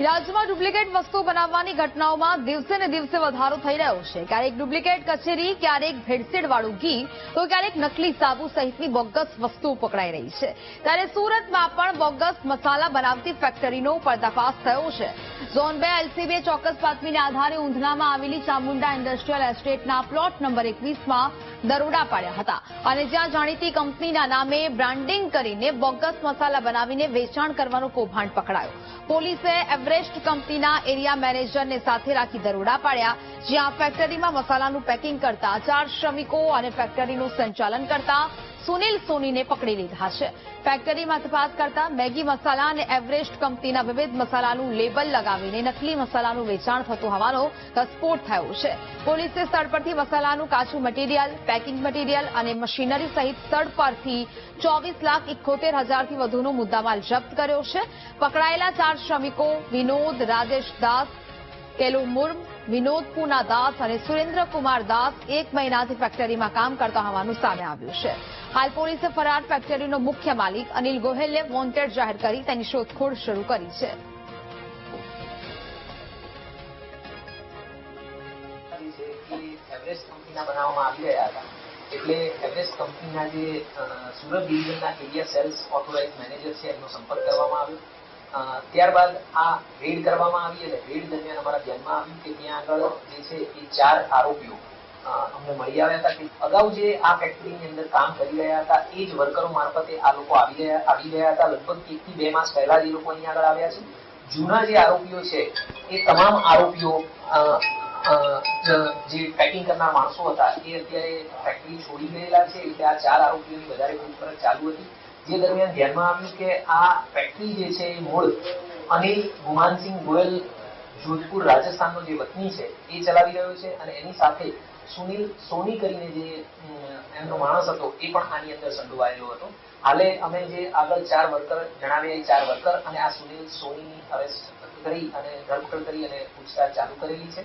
રાજ્યમાં ડુપ્લિકેટ વસ્તુ બનાવવાની ઘટનાઓમાં દિવસે ને દિવસે વધારો થઈ રહ્યો છે. ક્યારેક ડુપ્લિકેટ કચેરી, ક્યારેક ભેળસેળવાળું ઘી, તો ક્યારેક નકલી સાબુ સહિતની બોગસ વસ્તુઓ પકડાઈ રહી છે. ત્યારે સુરતમાં પણ બોગસ મસાલા બનાવતી ફેક્ટરીનો પર્દાફાશ થયો છે. ઝોન બે એલસીબીએ ચોક્કસ બાતમીને આધારે ઊંધનામાં આવેલી ચામુંડા ઇન્ડસ્ટ્રીયલ એસ્ટેટના પ્લોટ નંબર એકવીસમાં દરોડા પાડ્યા હતા. અને જ્યાં જાણીતી કંપનીના નામે બ્રાન્ડિંગ કરીને બોગસ મસાલા બનાવીને વેચાણ કરવાનું કૌભાંડ પકડાયો. પોલીસે એવરેસ્ટ કંપનીના એરિયા મેનેજરને સાથે રાખી દરોડા પાડ્યા. જ્યાં ફેક્ટરીમાં મસાલાનું પેકિંગ કરતા ચાર શ્રમિકો અને ફેક્ટરીનું સંચાલન કરતા સુનિલ સોનીને પકડી લીધા છે. ફેક્ટરીમાં તપાસ કરતા મેગી મસાલા અને એવરેસ્ટ કંપનીના વિવિધ મસાલાનું લેબલ લગાવીને નકલી મસાલાનું વેચાણ થતું હોવાનો ઘસ્ફોટ થયો છે. પોલીસે સ્થળ પરથી મસાલાનું કાચું મટીરીયલ પેકિંગ મટીરીયલ અને મશીનરી સહિત સ્થળ પરથી ચોવીસ લાખ ઇકોતેર હજારથી વધુનો મુદ્દામાલ જપ્ત કર્યો છે. પકડાયેલા ચાર શ્રમિકો વિનોદ, રાજેશ દાસ કેલુ મુર્મ, વિનોદ પૂના દાસ અને સુરેન્દ્રકુમાર દાસ એક મહિનાથી ફેક્ટરીમાં કામ કરતા હોવાનું સામે આવ્યું છે. હાલ પોલીસે ફરાર ફેક્ટરીનો મુખ્ય માલિક અનિલ ગોહેલને વોન્ટેડ જાહેર કરી તેની શોધખોળ શરૂ કરી છે. એટલે એવરેસ્ટ કંપનીના જે સુરત ડિવિઝનના એરિયા સેલ્સ ઓથોરાઇઝ મેનેજર છે, એમનો સંપર્ક કરવામાં આવ્યો. ત્યારબાદ આ રેડ કરવામાં આવી અને રેડ દરમિયાન અમારા ધ્યાનમાં આવ્યું કે ત્યાં આગળ જે છે એ ચાર આરોપીઓ અમને મળી આવ્યા હતા કે અગાઉ જે આ ફેક્ટરીની અંદર કામ કરી રહ્યા હતા, એ જ વર્કરો મારફતે આ લોકો આવી રહ્યા આવી રહ્યા હતા. લગભગ એક થી બે માસ પહેલા જ લોકો અહીંયા આગળ આવ્યા છે. જૂના જે આરોપીઓ છે, એ તમામ આરોપીઓ જે પેકિંગ કરનાર માણસો હતા, એ અત્યારે ફેક્ટરી છોડી ગયેલા છે. એટલે આ ચાર આરોપીઓની વધારે પૂછપરછ ચાલુ હતી. જે દરમિયાન ધ્યાનમાં આવ્યું કે આ ફેક્ટરી જે છે એ મૂળ અનિલ ગુમાનસિંહ ગોયલ જોધપુર રાજસ્થાનનો જે વતની છે, એ ચલાવી રહ્યો છે અને એની સાથે સુનિલ સોની કરીને જે એમનો માણસ હતો, એ પણ આની અંદર સંડોવાયેલો હતો. હાલે અમે જે આગળ ચાર વર્કર જણાવ્યા એ ચાર વર્કર અને આ સુનિલ સોનીની અરેસ્ટ કરી અને ધરપકડ કરી અને પૂછતાછ ચાલુ કરેલી છે.